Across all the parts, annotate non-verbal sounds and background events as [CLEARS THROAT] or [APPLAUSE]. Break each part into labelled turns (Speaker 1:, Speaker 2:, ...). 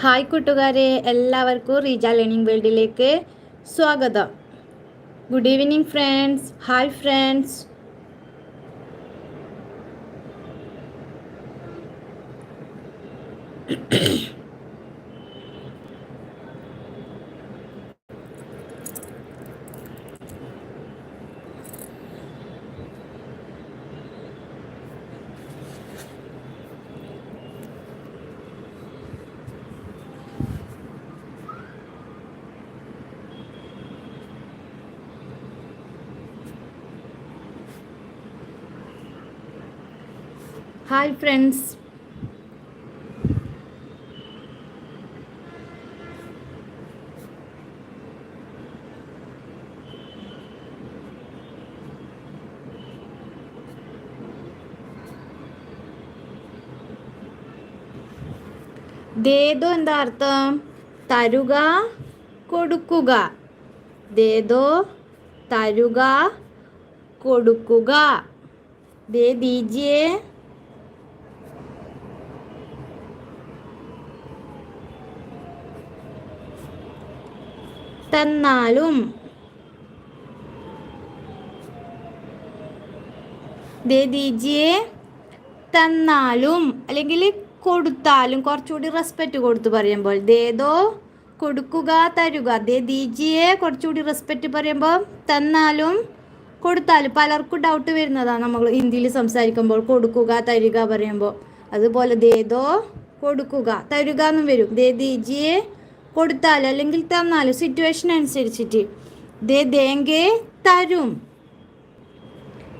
Speaker 1: Hi കൂട്ടുകാരെ എല്ലാവർക്കും Reeja learning വേൾഡിലേക്ക് സ്വാഗതം. Good evening friends hi friends hi friends ദേദോ എന്താ അർത്ഥം? തരുക കൊടുക്കുക. ദേദോ തരുക കൊടുക്കുക. ദേ ദീജിയേ. തന്നാലും ദേ തന്നാലും അല്ലെങ്കിൽ കൊടുത്താലും കുറച്ചുകൂടി റെസ്പെക്റ്റ് കൊടുത്ത് പറയുമ്പോൾ ദേതോ കൊടുക്കുക തരുക. ദേ ദീജിയെ കുറച്ചുകൂടി റെസ്പെക്റ്റ് പറയുമ്പോൾ തന്നാലും കൊടുത്താലും പലർക്കും ഡൗട്ട് വരുന്നതാണ് നമ്മൾ ഹിന്ദിയിൽ സംസാരിക്കുമ്പോൾ. കൊടുക്കുക തരിക പറയുമ്പോൾ. അതുപോലെ ദേതോ കൊടുക്കുക തരുക എന്നും വരും. ദേ ദീജിയെ കൊടുത്താൽ അല്ലെങ്കിൽ തന്നാൽ സിറ്റുവേഷൻ അനുസരിച്ചിട്ട്. ദേ ദേങ്കെ തരും.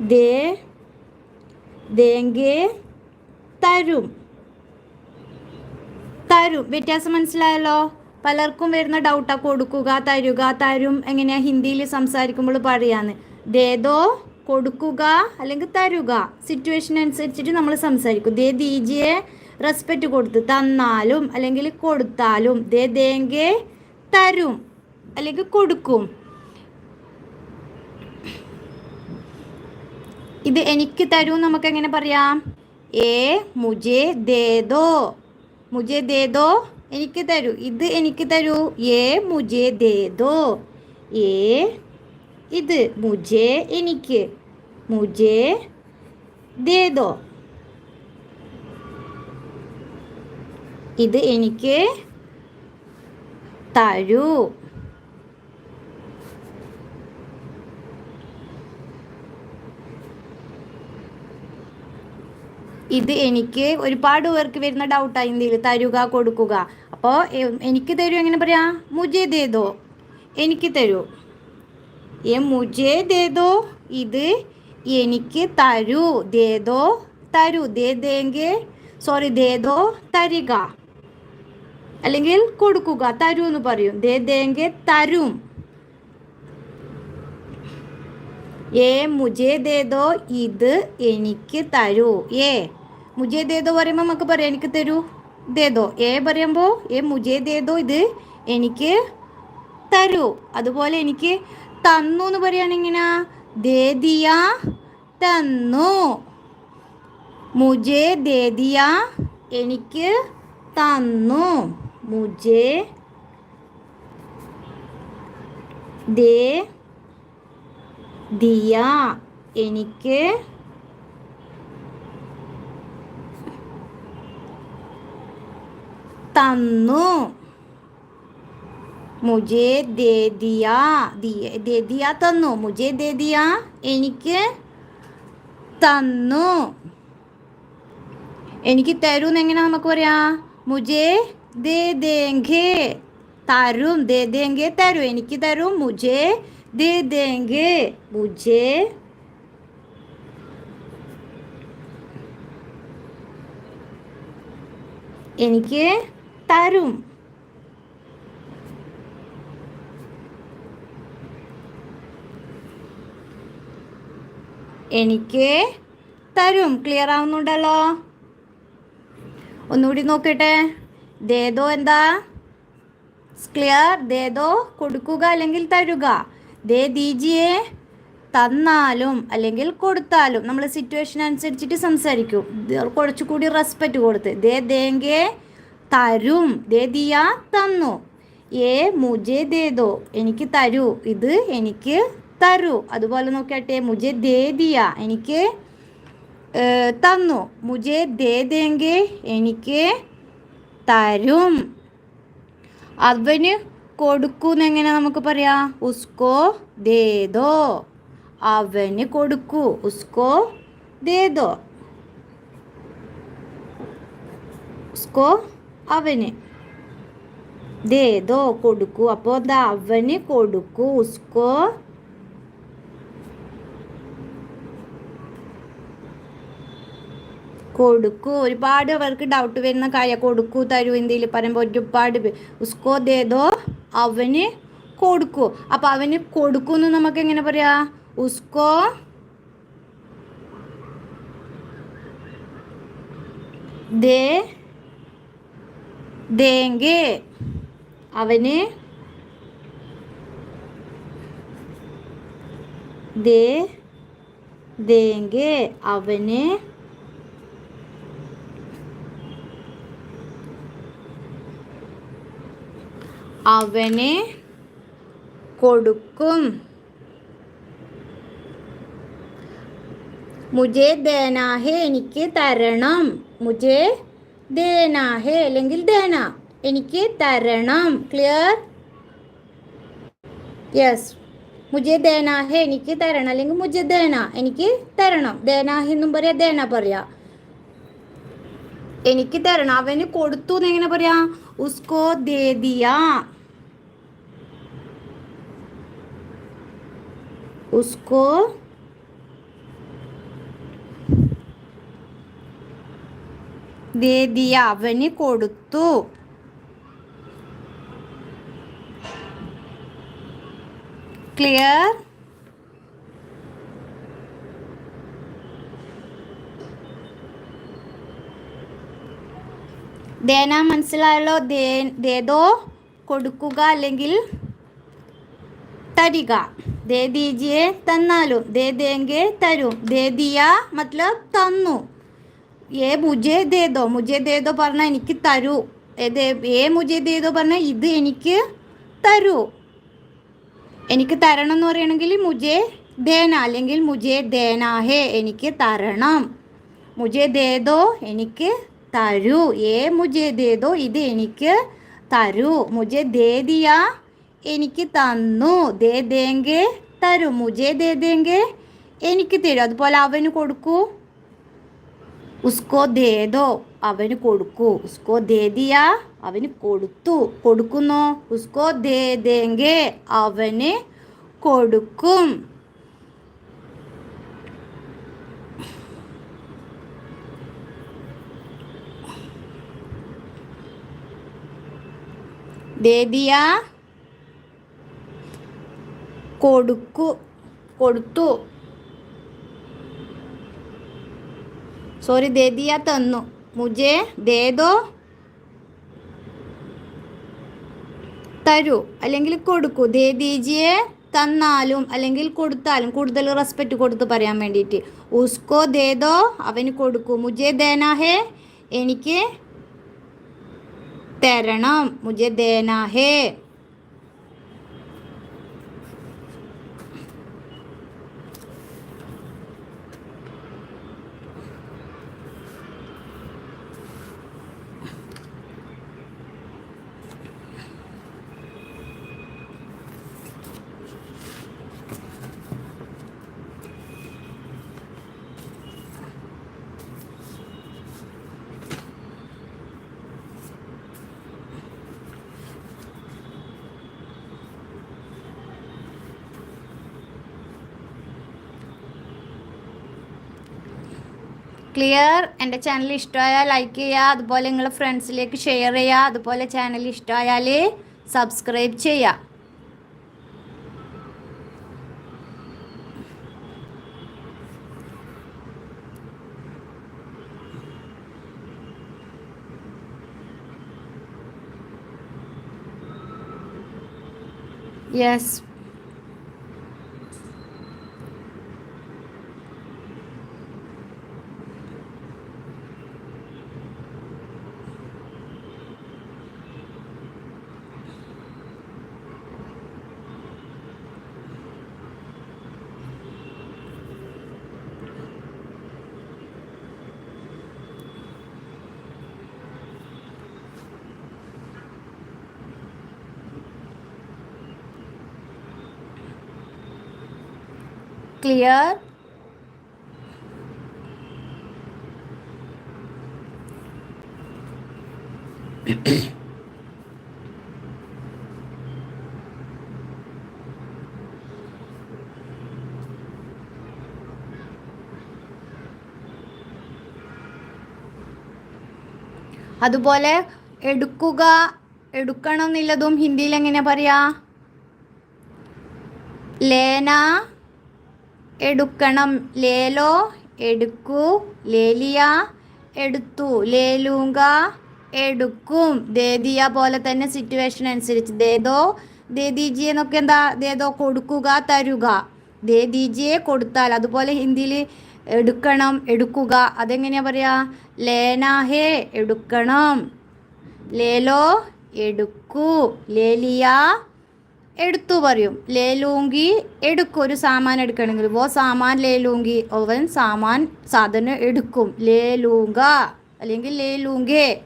Speaker 1: ദേ ദേങ്കെ തരും. തരും. വ്യത്യാസം മനസ്സിലായല്ലോ? പലർക്കും വരുന്ന ഡൗട്ടാ കൊടുക്കുക തരുക തരും. എങ്ങനെയാ ഹിന്ദിയിൽ സംസാരിക്കുമ്പോൾ പറയാന്ന്? ദേദോ കൊടുക്കുക അല്ലെങ്കിൽ തരുക. സിറ്റുവേഷൻ അനുസരിച്ചിട്ട് നമ്മൾ സംസാരിക്കും. ദേ ദീജിയെ റെസ്പെക്റ്റ് കൊടുത്ത് തന്നാലും അല്ലെങ്കിൽ കൊടുത്താലും ദേ ദേങ്കെ തരും അല്ലെങ്കിൽ കൊടുക്കും. ഇത് എനിക്ക് തരൂ നമുക്ക് എങ്ങനെ പറയാം? ഏ മുജേ ദേദോ മുജേ ദേദോ എനിക്ക് തരൂ. ഇത് എനിക്ക് തരൂ. ഏ മുജേ ദേദോ ഏ ഇത് മുജേ എനിക്ക് മുജേ ദേദോ. ഇത് എനിക്ക് തരൂ. ഇത് എനിക്ക് ഒരുപാട് പേർക്ക് വരുന്ന ഡൗട്ടാണ് ഇന്ത്യയിൽ. തരുക കൊടുക്കുക. അപ്പോൾ എനിക്ക് തരൂ എങ്ങനെ പറയാ? മുജേ ദേദോ എനിക്ക് തരൂ. ഏ മുജേ ദേദോ ഇത് എനിക്ക് തരൂ. ദേദോ തരൂ. ദേ ദേങ്കെ സോറി ദേദോ തരിക. അല്ലെങ്കിൽ കൊടുക്കുക തരൂ എന്ന് പറയും. ദേ ദേങ്കെ തരും. ഏ മുജേ ദേദോ ഇത് എനിക്ക് തരൂ. ഏ മുജേ ദേദോ പറയുമ്പോൾ നമുക്ക് പറയാം എനിക്ക് തരൂ. ദേദോ ഏ പറയുമ്പോൾ ഏ മുജേ ദേദോ ഇത് എനിക്ക് തരൂ. അതുപോലെ എനിക്ക് തന്നു എന്ന് പറയുകയാണെങ്കിൽ ദേദിയ തന്നു. മുജേ ദേദിയ എനിക്ക് തന്നു. മുജേ ദേ ദിയ എനിക്ക് തന്നു। മുജേ ദേ ദിയ ദേ ദിയ തന്നു। മുജേ ദേ ദിയ എനിക്ക് തന്നു। എനിക്ക് തരൂന്ന് എങ്ങനെ നമുക്ക് പറയാ? മുജേ ദേ ദേങ്കേ തരും. ദേ ദേങ്കേ തരും. എനിക്ക് തരും. മുജേ ദേ ദേങ്കേ മുജേ. എനിക്ക് തരും. എനിക്ക് തരും. ക്ലിയർ ആവുന്നുണ്ടല്ലോ? ഒന്നുകൂടി നോക്കട്ടെ. ദേദോ എന്താ? ക്ലിയർ ദേദോ കൊടുക്കുക അല്ലെങ്കിൽ തരുക. ദേ ദീജിയെ തന്നാലും അല്ലെങ്കിൽ കൊടുത്താലും നമ്മൾ സിറ്റുവേഷൻ അനുസരിച്ചിട്ട് സംസാരിക്കും. കുറച്ചുകൂടി റെസ്പെക്റ്റ് കൊടുത്ത്. ദേ ദേങ്കെ തരും. ദേ ദിയ തന്നു. ഏ മുജെ ദേദോ എനിക്ക് തരൂ. ഇത് എനിക്ക് തരൂ. അതുപോലെ നോക്കട്ടെ മുജെ ദേ ദിയ എനിക്ക് തന്നു. മുജെ ദേ ദേങ്കെ എനിക്ക് തരും. അവന് കൊടുക്കൂന്ന് എങ്ങനെ നമുക്ക് പറയാ? ഉസ്കോ ദേദോ. അവന് കൊടുക്കൂ. ഉസ്കോ ദേദോ. ഉസ്കോ അവന്. ദേദോ കൊടുക്കൂ. അപ്പോൾ എന്താ? അവന് കൊടുക്കൂ. ഉസ്കോ കൊടുക്കൂ. ഒരുപാട് അവർക്ക് ഡൗട്ട് വരുന്ന കാര്യം കൊടുക്കൂ തരൂ എന്തെങ്കിലും പറയുമ്പോൾ ഒരുപാട് ഉസ്കോ ദേദോ അവന് കൊടുക്കൂ. അപ്പം അവന് കൊടുക്കൂന്ന് നമുക്ക് എങ്ങനെ പറയാ? ഉസ്കോ ദേങ്കെ അവന് ദേ ദേങ്കേ അവന് അവന് കൊടുക്കും. മുജേ ദേനാഹെ എനിക്ക് തരണം. മുജേ ദേനാഹെ അല്ലെങ്കിൽ ദേന എനിക്ക് തരണം. ക്ലിയർ യെസ് മുജേ ദേനാഹെ എനിക്ക് തരണം അല്ലെങ്കിൽ മുജേ ദേന എനിക്ക് തരണം. ദേനാഹെ എന്നും പറയാ ദേന പറയാ. എനിക്ക് തരണം. അവന് കൊടുത്തു എന്ന് എങ്ങനെ പറയാ? ഉസ്കോ ദേദിയ. ഉസ്കോ ദേദിയ അവന് കൊടുത്തു ക്ലിയർ ദേന മനസ്സിലായല്ലോ ദേതോ കൊടുക്കുക അല്ലെങ്കിൽ തരിക. ദേ ദീജിയെ തന്നാലും? ദേ ദേങ്കെ തരും. ദേ ദിയ മത്ലബ് തന്നു. ഏ മുജേ ദേദോ മുജേ ദേദോ പറഞ്ഞാൽ എനിക്ക് തരൂ. ഏ മുജേ ദേദോ പറഞ്ഞാൽ ഇത് എനിക്ക് തരൂ. എനിക്ക് തരണം എന്ന് പറയണമെങ്കിൽ മുജേ ദേന അല്ലെങ്കിൽ മുജേ ദേനാഹേ എനിക്ക് തരണം. മുജേ ദേദോ എനിക്ക് തരൂ. ഏ മുജേ ദേദോ ഇത് എനിക്ക് തരൂ. മുജേ ദേദിയ എനിക്ക് തന്നു. ദേ ദേങ്കെ തരൂ മുജേ ദേ ദേങ്കെ എനിക്ക് തരും. അതുപോലെ അവന് കൊടുക്കൂ. ഉസ്കോ ദേദോ അവന് കൊടുക്കൂ. ഉസ്കോ ദേദിയ അവന് കൊടുത്തു. കൊടുക്കുന്നു? ഉസ്കോ ദേ ദേങ്കെ അവന് കൊടുക്കും. ദേദിയ കൊടുക്കു കൊടുത്തു. സോറി ദേദിയ തന്നു. മുജേ ദേദോ തരൂ. അല്ലെങ്കിൽ കൊടുക്കൂ. ദേദീജിയെ തന്നാലും അല്ലെങ്കിൽ കൊടുത്താലും കൂടുതൽ റെസ്പെക്റ്റ് കൊടുത്ത് പറയാൻ വേണ്ടിയിട്ട്. ഉസ്കോ ദേദോ അവന് കൊടുക്കൂ. മുജേ ദേനാഹേ എനിക്ക് തരണം. മുജേ ദേനാഹേ ക്ലിയർ എന്റെ ചാനൽ ഇഷ്ടമായാൽ ലൈക്ക് ചെയ്യുക. അതുപോലെ നിങ്ങൾ ഫ്രണ്ട്സിലേക്ക് ഷെയർ ചെയ്യുക. അതുപോലെ ചാനൽ ഇഷ്ടമായാൽ സബ്സ്ക്രൈബ് ചെയ്യുക. യെസ് ക്ലിയർ [CLEARS THROAT] അതുപോലെ എടുക്കുക എടുക്കണം എന്നുള്ളതും ഹിന്ദിയിൽ എങ്ങനെ പറയാ? ലേന എടുക്കണം. ലേലോ എടുക്കൂ. ലേലിയ എടുത്തു. ലേലൂങ്ക എടുക്കും. ദേദിയ പോലെ തന്നെ സിറ്റുവേഷൻ അനുസരിച്ച്. ദേദോ ദേദിജി എന്നൊക്കെ എന്താ? ദേദോ കൊടുക്കുക തരുക. ദേദീജിയെ കൊടുത്താൽ അതുപോലെ ഹിന്ദിയിൽ എടുക്കണം എടുക്കുക. അതെങ്ങനെയാ പറയാ? ലേനാഹേ എടുക്കണം. ലേലോ എടുക്കൂ. ലേലിയ എടുത്തു പറയും. ലേലൂങ്കി എടുക്കും ഒരു സാമാൻ എടുക്കണമെങ്കിൽ വോ സാമാൻ ലേലൂങ്കി? അവൻ സാമാൻ സാധനം എടുക്കും. ലേലൂങ്ക. അല്ലെങ്കിൽ ലേലൂങ്കേ.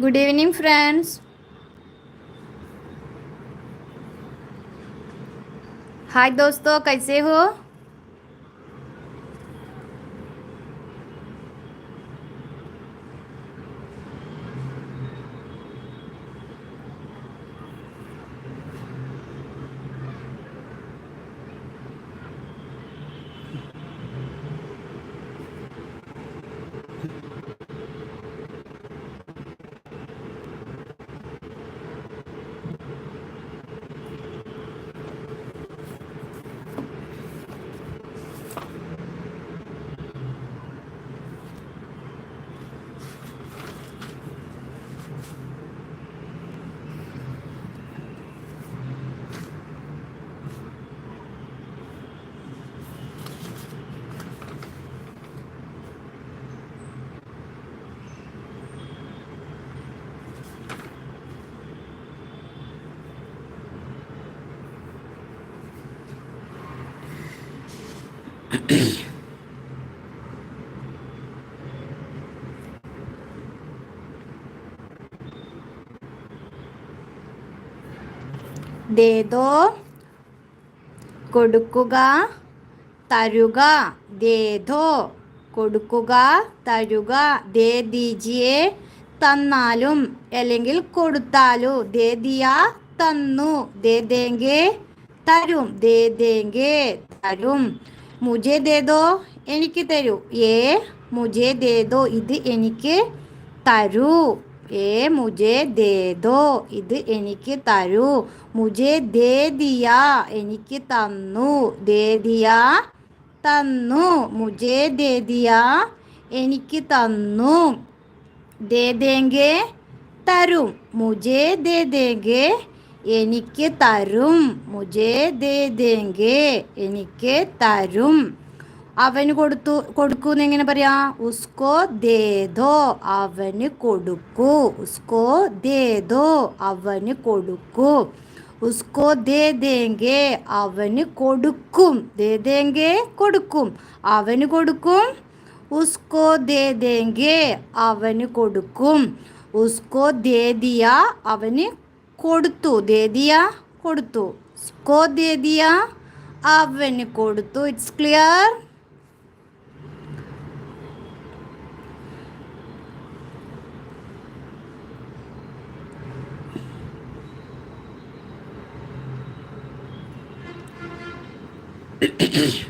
Speaker 1: गुड इवनिंग फ्रेंड्स हाय दोस्तों. कैसे हो? ദേദോ കൊടുക്കുക തരുക. ദേദോ കൊടുക്കുക തരുക. ദേ ദീജിയെ തന്നാലും അല്ലെങ്കിൽ കൊടുത്താലു. ദേ ദിയ തന്നു. ദേ ദേങ്കെ തരും. ദേ ദേങ്കെ തരും. മുജെ ദേദോ എനിക്ക് തരൂ. ഏ മുജെ ദേദോ ഇത് എനിക്ക് തരൂ. ഏ മുജെ ദേദോ ഇത് എനിക്ക് തരൂ. മുജേ ദേ ദിയ എനിക്ക് തന്നു. ദേ ദിയ തന്നു. മുജേ ദേ ദിയ എനിക്ക് തന്നു. ദേ ദേങ്കെ തരും. മുജേ ദേ ദേങ്കെ എനിക്ക് തരും. മുജേ ദേ ദേങ്കെ എനിക്ക് തരും. അവന് കൊടുത്തു കൊടുക്കൂ എന്ന് എങ്ങനെ പറയാ? ഉസ്കോ ദേദോ അവന് കൊടുക്കൂ. ഉസ്കോ ദേദോ അവന് കൊടുക്കൂ. ഉസ്കോ ദേ ദേങ്കെ അവന് കൊടുക്കും. ദേ കൊടുക്കും. അവന് കൊടുക്കും. ഉസ്കോ ദേ ദേങ്കെ അവന് കൊടുക്കും. ഉസ്കോ ദേ ദിയ അവന് കൊടുത്തു. ദേദിയ കൊടുത്തു. സ്കോ ദേദിയ അവന് കൊടുത്തു. It's clear Yeah. [COUGHS]